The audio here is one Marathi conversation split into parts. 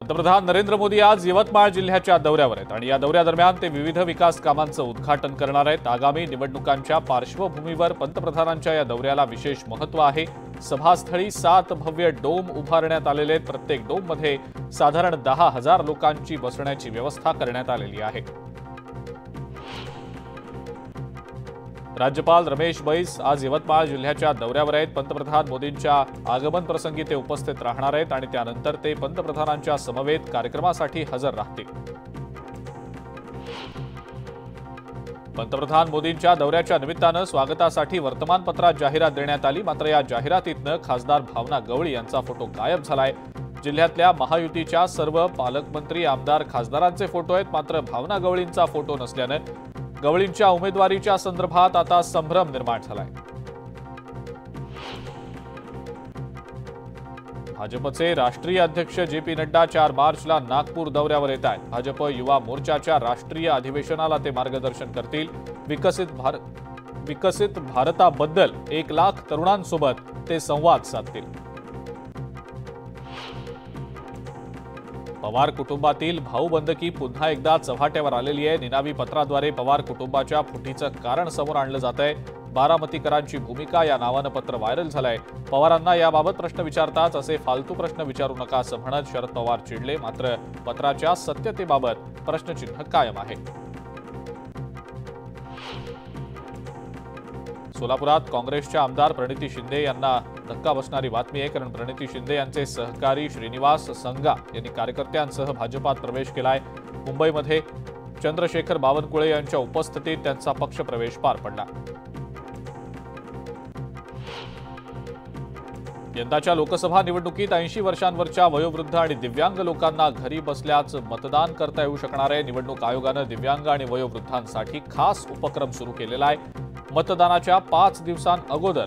पंतप्रधान नरेंद्र मोदी आज यवतमाळ जिल्ह्याच्या दौऱ्यावर आहेत. आणि या दौऱ्यादरम्यान ते विविध विकास कामांचं उद्घाटन करणार आहेत. आगामी निवडणुकांच्या पार्श्वभूमीवर पंतप्रधानांच्या या दौऱ्याला विशेष महत्त्व आहे. सभास्थळी सात भव्य डोम उभारण्यात आलेले आहेत. प्रत्येक डोममध्ये साधारण दहा हजार लोकांची बसण्याची व्यवस्था करण्यात आलेली आहे. राज्यपाल रमेश बैस आज यवतमाळ जिल्ह्याच्या दौऱ्यावर आहेत. पंतप्रधान मोदींच्या आगमन प्रसंगी ते उपस्थित राहणार आहेत आणि त्यानंतर ते पंतप्रधानांच्या समवेत कार्यक्रमासाठी हजर राहतील. पंतप्रधान मोदींच्या दौऱ्याच्या निमित्तानं स्वागतासाठी वर्तमानपत्रात जाहिरात देण्यात आली. मात्र या जाहिरातीतनं खासदार भावना गवळी यांचा फोटो गायब झालाय. जिल्ह्यातल्या महायुतीच्या सर्व पालकमंत्री आमदार खासदारांचे फोटो आहेत. मात्र भावना गवळींचा फोटो नसल्यानं गवळींच्या उमेदवारीच्या संदर्भात आता संभ्रम निर्माण झालाय. भाजपचे राष्ट्रीय अध्यक्ष जे पी नड्डा चार मार्चला नागपूर दौऱ्यावर येत आहेत. भाजप युवा मोर्चाच्या राष्ट्रीय अधिवेशनाला ते मार्गदर्शन करतील. विकसित भार विकसित भारताबद्दल एक लाख तरुणांसोबत ते संवाद साधतील. पवार कुटुंबातील भाऊबंदकी पुन्हा एकदा चव्हाट्यावर आलेली आहे. निनावी पत्राद्वारे पवार कुटुंबाच्या फुटीचं कारण समोर आणलं जात आहे. बारामतीकरांची भूमिका या नावानं पत्र व्हायरल झालंय. पवारांना याबाबत प्रश्न विचारताच असे फालतू प्रश्न विचारू नका असं म्हणत शरद पवार चिडले. मात्र पत्राच्या सत्यतेबाबत प्रश्नचिन्ह कायम आहे. सोलापुरात काँग्रेसच्या आमदार प्रणिती शिंदे यांना धक्का बसणारी बातमी आहे. कारण प्रणिती शिंदे यांचे सहकारी श्रीनिवास संगा यांनी कार्यकर्त्यांसह भाजपात प्रवेश केलाय. मुंबईमध्ये चंद्रशेखर बावनकुळे यांच्या उपस्थितीत त्यांचा पक्ष प्रवेश पार पडला. यंदाच्या लोकसभा निवडणुकीत ऐंशी वर्षांवरच्या वयोवृद्ध आणि दिव्यांग लोकांना घरी बसल्याच मतदान करता येऊ शकणार आहे. निवडणूक आयोगानं दिव्यांग आणि वयोवृद्धांसाठी खास उपक्रम सुरू केलेला आहे. मतदानाच्या पाच दिवसांअगोदर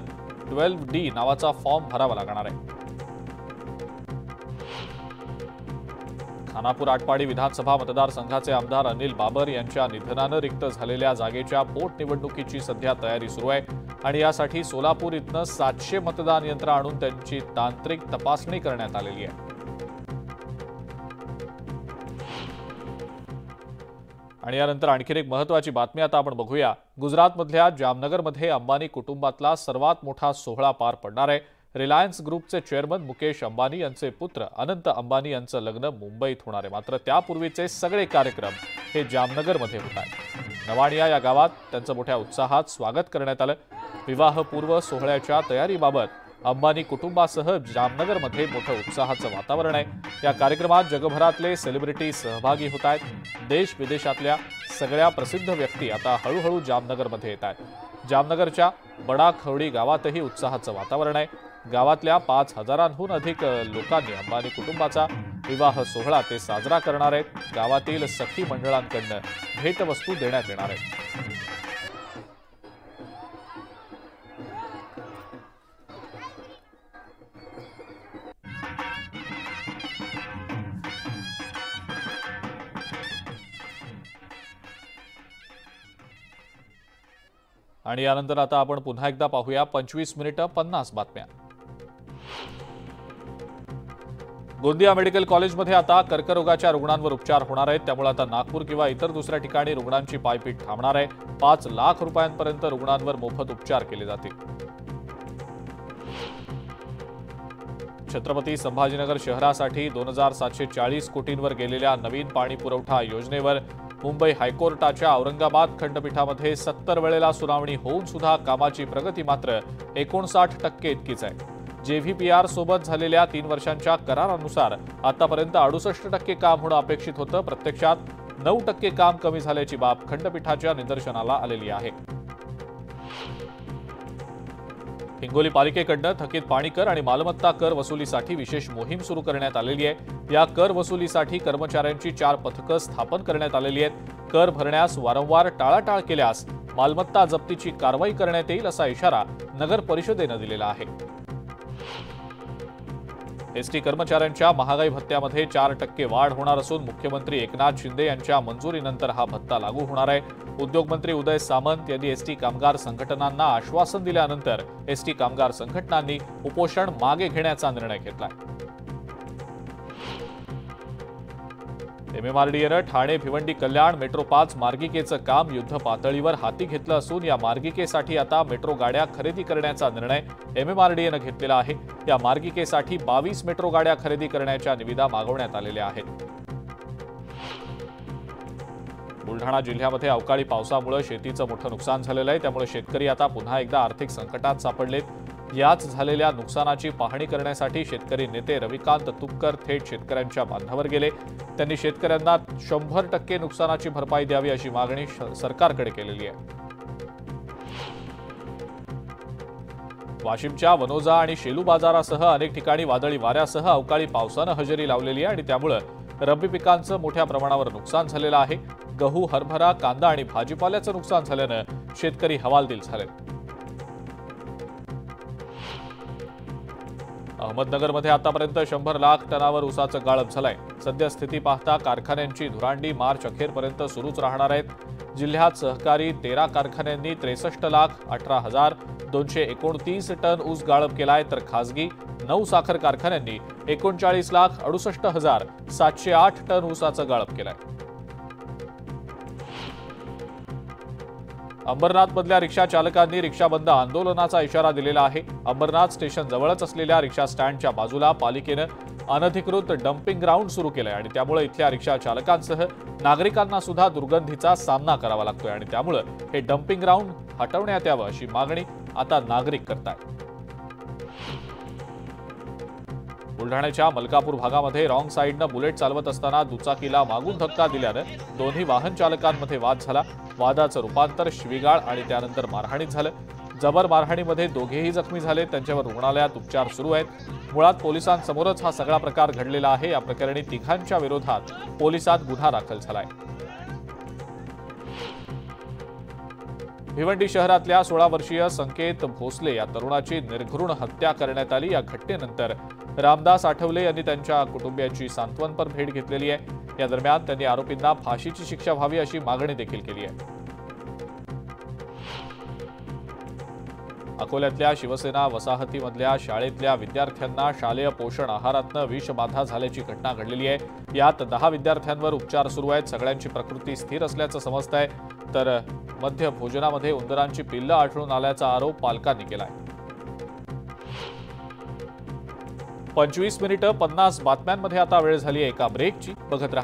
ट्वेल्व डी नावाचा फॉर्म भरावा लागणार आहे. खानापूर आटपाडी विधानसभा मतदारसंघाचे आमदार अनिल बाबर यांच्या निधनानं रिक्त झालेल्या जागेच्या पोटनिवडणुकीची सध्या तयारी सुरू आहे. आणि यासाठी सोलापूर इथनं सातशे मतदान यंत्र आणून त्यांची तांत्रिक तपासणी करण्यात आलेली आहे. आणि यानंतर आणखीन एक महत्वाची बातमी आता आपण बघूया. गुजरातमधल्या जामनगरमध्ये अंबानी कुटुंबातला सर्वात मोठा सोहळा पार पडणार आहे. रिलायन्स ग्रुपचे चेअरमन मुकेश अंबानी यांचे पुत्र अनंत अंबानी यांचं लग्न मुंबईत होणार आहे. मात्र त्यापूर्वीचे सगळे कार्यक्रम हे जामनगरमध्ये होत आहेत. नवाणिया या गावात त्यांचं मोठ्या उत्साहात स्वागत करण्यात आलं. विवाहपूर्व सोहळ्याच्या तयारीबाबत अंबानी कुटुंबासह जामनगरमध्ये मोठं उत्साहाचं वातावरण आहे. या कार्यक्रमात जगभरातले सेलिब्रिटी सहभागी होत आहेत. देश विदेशातल्या सगळ्या प्रसिद्ध व्यक्ती आता हळूहळू जामनगरमध्ये येत आहेत. जामनगरच्या बडाखवडी गावातही उत्साहाचं वातावरण आहे. गावातल्या पाच हजारांहून अधिक लोकांनी अंबानी कुटुंबाचा विवाह सोहळा ते साजरा करणार आहेत. गावातील सखी मंडळांकडनं भेटवस्तू देण्यात येणार आहेत. आणि यानंतर आता आपण पुन्हा एकदा पाहूया पंचवीस मिनिटं पन्नास बातम्या. गोंदिया मेडिकल कॉलेजमध्ये आता कर्करोगाच्या रुग्णांवर उपचार होणार आहेत. त्यामुळे आता नागपूर किंवा इतर दुसऱ्या ठिकाणी रुग्णांची पायपीट थांबणार आहे. पाच लाख रुपयांपर्यंत रुग्णांवर मोफत उपचार केले जातील. छत्रपती संभाजीनगर शहरासाठी दोन हजार सातशे चाळीस कोटींवर गेलेल्या नवीन पाणी पुरवठा योजनेवर मुंबई हायकोर्टाच्या औरंगाबाद खंडपीठामध्ये सत्तर वेळेला सुनावणी होऊन सुद्धा कामाची प्रगती मात्र एकोणसाठ टक्के इतकीच आहे. जेव्हीपीआर सोबत झालेल्या तीन वर्षांच्या करारानुसार आतापर्यंत अडुसष्ट टक्के काम होणं अपेक्षित होतं. प्रत्यक्षात नऊ टक्के काम कमी झाल्याची बाब खंडपीठाच्या निदर्शनाला आलेली आहे. हिंगोली पालिकेकडनं थकीत पाणी कर आणि मालमत्ता कर वसुलीसाठी विशेष मोहीम सुरू करण्यात आलेली आहे. या कर वसुलीसाठी कर्मचाऱ्यांची चार पथकं स्थापन करण्यात आलेली आहेत. कर भरण्यास वारंवार टाळाटाळ केल्यास मालमत्ता जप्तीची कारवाई करण्यात येईल असा इशारा नगर परिषदेनं दिलेला आहे. एसटी कर्मचाऱ्यांच्या महागाई भत्त्यामध्ये चार टक्के वाढ होणार असून मुख्यमंत्री एकनाथ शिंदे यांच्या मंजुरीनंतर हा भत्ता लागू होणार आहे. उद्योगमंत्री उदय सामंत यांनी एसटी कामगार संघटनांना आश्वासन दिल्यानंतर एसटी कामगार संघटनांनी उपोषण मागे घेण्याचा निर्णय घेतलाय. एमएमआरडीएनं ठाणे भिवंडी कल्याण मेट्रो पाच मार्गिकेचं काम युद्ध पातळीवर हाती घेतलं असून या मार्गिकेसाठी आता मेट्रो गाड्या खरेदी करण्याचा निर्णय एमएमआरडीएनं घेतलेला आहे. या मार्गिकेसाठी बावीस मेट्रो गाड्या खरेदी करण्याच्या निविदा मागवण्यात आलेल्या आहेत. बुलढाणा जिल्ह्यामध्ये अवकाळी पावसामुळे शेतीचं मोठं नुकसान झालेलं आहे. त्यामुळे शेतकरी आता पुन्हा एकदा आर्थिक संकटात सापडलेत. याच झालेल्या नुकसानाची पाहणी करण्यासाठी शेतकरी नेते रविकांत तुपकर थेट शेतकऱ्यांच्या बांधावर गेले. त्यांनी शेतकऱ्यांना शंभर टक्के नुकसानाची भरपाई द्यावी अशी मागणी सरकारकडे केलेली आहे. वाशिमच्या वनोजा आणि शेलू बाजारासह अनेक ठिकाणी वादळी वाऱ्यासह अवकाळी पावसानं हजेरी लावलेली आहे आणि त्यामुळं रब्बी पिकांचं मोठ्या प्रमाणावर नुकसान झालेलं आहे. गहू हरभरा कांदा आणि भाजीपाल्याचं नुकसान झाल्यानं शेतकरी हवालदिल झालेत. अहमदनगरमध्ये आतापर्यंत शंभर लाख टनावर ऊसाचं गाळप झालंय. सद्यस्थिती पाहता कारखान्यांची धुरांडी मार्च अखेरपर्यंत सुरूच राहणार आहेत. जिल्ह्यात सहकारी तेरा कारखान्यांनी त्रेसष्ट लाख अठरा हजार दोनशे एकोणतीस टन ऊस गाळप केलाय तर खासगी नऊ साखर कारखान्यांनी एकोणचाळीस लाख अडुसष्ट हजार सातशे आठ टन ऊसाचं गाळप केलंय. अंबरनाथमधल्या रिक्षा चालकांनी रिक्षा बंद आंदोलनाचा इशारा दिलेला आहे. अंबरनाथ स्टेशन जवळच असलेल्या रिक्षा स्टँडच्या बाजूला पालिकेनं अनधिकृत डम्पिंग ग्राउंड सुरू केलंय आणि त्यामुळे इथल्या रिक्षा चालकांसह नागरिकांना सुद्धा दुर्गंधीचा सामना करावा लागतोय आणि त्यामुळे हे डम्पिंग ग्राउंड हटवण्यात यावं अशी मागणी आता नागरिक करतायत. बुलढाण्याच्या मलकापूर भागामध्ये रॉंग साईडनं बुलेट चालवत असताना दुचाकीला मागून धक्का दिल्यानं दोन्ही वाहन चालकांमध्ये वाद झाला. वादाचं रूपांतर शिवीगाळ आणि त्यानंतर मारहाणीत झालं. जबर मारहाणीमध्ये दोघेही जखमी झाले. त्यांच्यावर रुग्णालयात उपचार सुरू आहेत. मुळात पोलिसांसमोरच हा सगळा प्रकार घडलेला आहे. या प्रकरणी तिघांच्या विरोधात पोलिसात गुन्हा दाखल झालाय. भिवंडी शहरातल्या सोळा वर्षीय संकेत भोसले या तरुणाची निर्घृण हत्या करण्यात आली. या घटनेनंतर रामदास आठवले यांनी त्यांच्या कुटुंबियांची सांत्वनपर भेट घेतलेली आहे. या दरम्यान त्यांनी आरोपींना फाशीची शिक्षा व्हावी अशी मागणी देखील केली आहे. अकोल्यातल्या शिवसेना वसाहतीमधल्या शाळेतल्या विद्यार्थ्यांना शालेय पोषण आहारातनं विषबाधा झाल्याची घटना घडलेली आहे. यात दहा विद्यार्थ्यांवर उपचार सुरू आहेत. सगळ्यांची प्रकृती स्थिर असल्याचं समजत आहे तर मध्य भोजनामध्ये उंदरांची पिल्लं आढळून आल्याचा आरोप पालकांनी केलाय. पंचवीस मिनिटं पन्नास बातम्यांमध्ये आता वेळ झाली आहे एका ब्रेकची बघत राहा